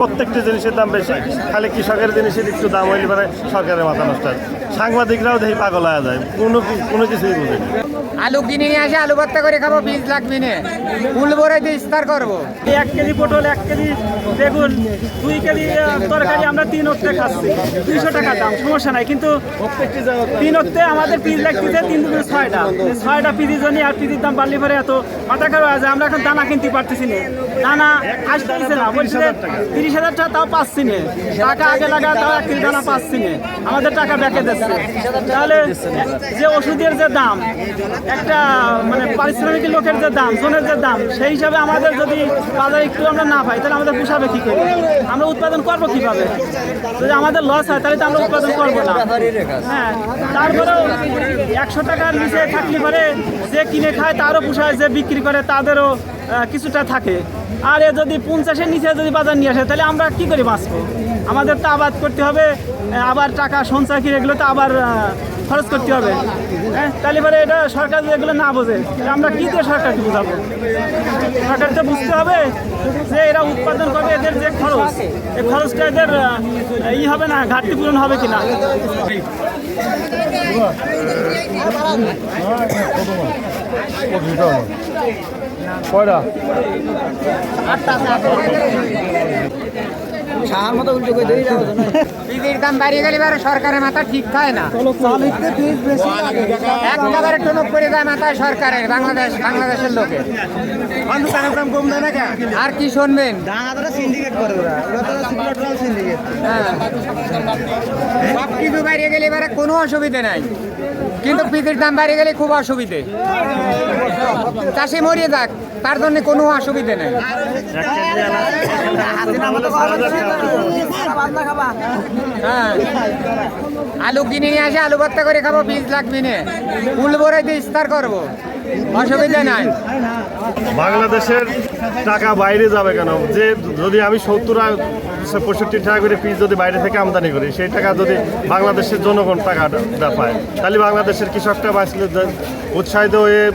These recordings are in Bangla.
প্রত্যেকটা জিনিসের দাম বেশি খালি কৃষকের জিনিসের একটু দাম হইলে পরে সরকারের মাথা নষ্ট হয়। সাংবাদিকরাও দেখি পাগল হয়ে যায় কোনো কোনো কিছুই বুঝে আলু কিনে নিয়ে আসে আলু ভর্তা করে খাব বীজ লাগবে না। ফুল ভরে দিয়ে ইস্তার করব। এক কেজি পটল এক কেজি বেগুন দুই কেজি তরকারি আমরা তিন অক্টে খাচ্ছি। দুইশো টাকা দাম সমস্যা নাই। কিন্তু তিন অক্টে আমাদের পিস লাগতেছে তিন দুপুরে ছয়টা। ছয়টা পিসের জন্য আর পিসের দাম বাড়লে পরে এত মাথা খারাপ হয়ে যায়। আমরা এখন দানা কিনতে পারতেছি না। দানা আসতেছে না। বলছে তিরিশ হাজার টাকা তাও পাচ্ছি না। টাকা আগে লাগা তাও এক দানা পাচ্ছি না। আমাদের টাকা ব্যাকে দিচ্ছে। তাহলে যে ওষুধের যে দাম, একটা মানে পারিশ্রমিক লোকের যে দাম, জনের যে দাম, সেই হিসাবে আমাদের যদি বাজারে একটু আমরা না পাই, তাহলে আমাদের পোষাবে কী করে? আমরা উৎপাদন করব কীভাবে? যদি আমাদের লস হয়, তাহলে তো আমরা উৎপাদন করব না। হ্যাঁ তারপরেও একশো টাকার নিচে থাকলে পরে যে কিনে খায়, তারও পোষায়, যে বিক্রি করে, তাদেরও কিছুটা থাকে। আর এ যদি পঞ্চাশের নিচে যদি বাজার নিয়ে আসে, তাহলে আমরা কি করে বাঁচবো? আমাদের তো আবাদ করতে হবে আবার টাকা সঞ্চয় কি এগুলো তো আবার খরচ করতে হবে। হ্যাঁ তাহলে পরে এটা সরকার এগুলো না বোঝে আমরা কী দিয়ে সরকারকে বোঝাবো? সরকারকে বুঝতে হবে যে এরা উৎপাদন করবে, এদের যে খরচ, এই খরচটা এদের ই হবে না, ঘাটতি পূরণ হবে কিনা? কয়টা? বীজের দাম বাড়িয়ে গেলে এবার সরকারের মাথা ঠিক থাকে না। একেবারে টনক করে দেয় মাথায় সরকারের বাংলাদেশ বাংলাদেশের লোকের। আর কি শুনবেন? হ্যাঁ। সব কিছু বাড়িয়ে গেলে এবারে কোনো অসুবিধে নাই। কিন্তু পিসের দাম বাড়ে গেলে খুব অসুবিধে। চাষি মরিয়ে যাক, তার জন্য কোনো অসুবিধে নেই। হ্যাঁ আলু কিনে নিয়ে আসে, আলু ভর্তা করে খাব বীজ লাগবে না ফুল ভরে দিয়ে ইস্তার করব। অসুবিধা নাই। বাংলাদেশের টাকা বাইরে যাবে কেন? যে যদি আমি সত্তর পঁয়ষট্টি টাকা করে পিস যদি বাইরে থেকে আমদানি করি, সেই টাকা যদি বাংলাদেশের জনগণ টাকাটা পায়, তাহলে বাংলাদেশের কৃষকটা বাঁচলে উৎসাহিত হয়ে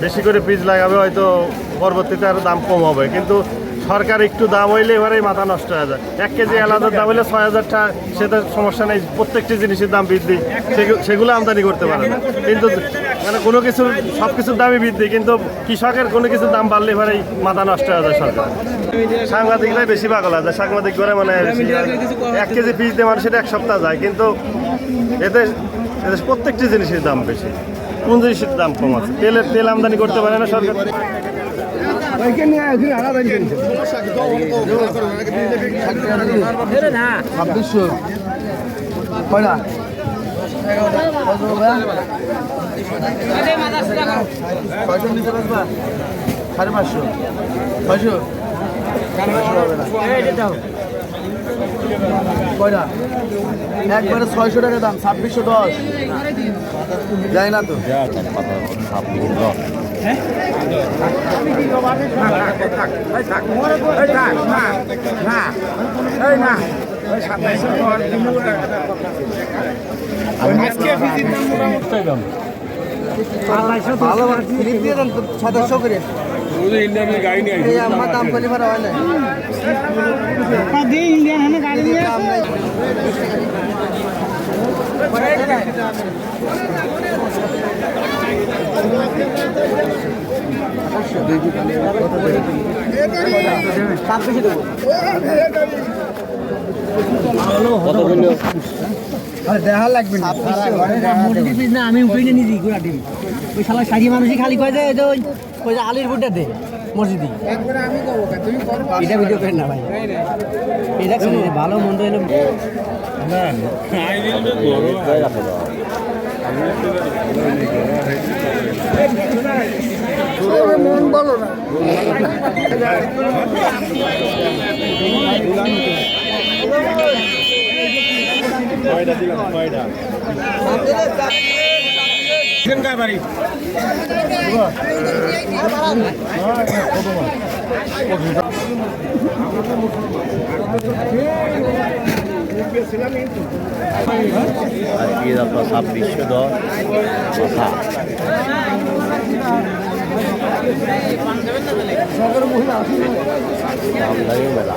বেশি করে পিস লাগাবে, হয়তো পরবর্তীতে আরও দাম কম হবে। কিন্তু সরকার একটু দাম হইলে এবারেই মাথা নষ্ট হয়ে যায়। এক কেজি এলাদার দাম হলে ছয় হাজার টাকা, সেটা সমস্যা নেই। প্রত্যেকটি জিনিসের দাম বৃদ্ধি। সেগু- সেগুলো আমদানি করতে পারে কিন্তু মানে কোনো কিছু সব কিছুর দামই বৃদ্ধি কিন্তু কৃষকের কোনো কিছুর দাম বাড়লে এবারেই মাথা নষ্ট হয়ে যায় সরকার। সাংবাদিকরাই বেশি পাগল যায় সাংবাদিক করে মানে এক কেজি পিস দিয়ে মানুষের এক সপ্তাহ যায় কিন্তু এতে এতে প্রত্যেকটি জিনিসের দাম বেশি। কোন জিনিসের দাম কম আছে? তেলের তেল আমদানি করতে পারে না সরকার। ছাব্বিশশো। কয়টা? ছয়শো নিচে বেচবা সাড়ে পাঁচশো ছয়শো কয়টা একবারে ছয়শো টাকা দাম ছাব্বিশশো দশ। যায় না তো। দেন তো সাতাশশো করে আমার দাম করলে দেবো দেখা লাগবে না। আমি উঠে নিয়েছি গোড়াটি ওই শালা সারি মানুষই খালি কয় যে ওই যে ওই আলির বুটটা দে মসজিদি। এটা ভিডিও করেন না ভাই। এটা শুনে ভালো মন্দ এলো। আজকে আপনার ছাব্বিশশো দশ কথা আমদানি মেলা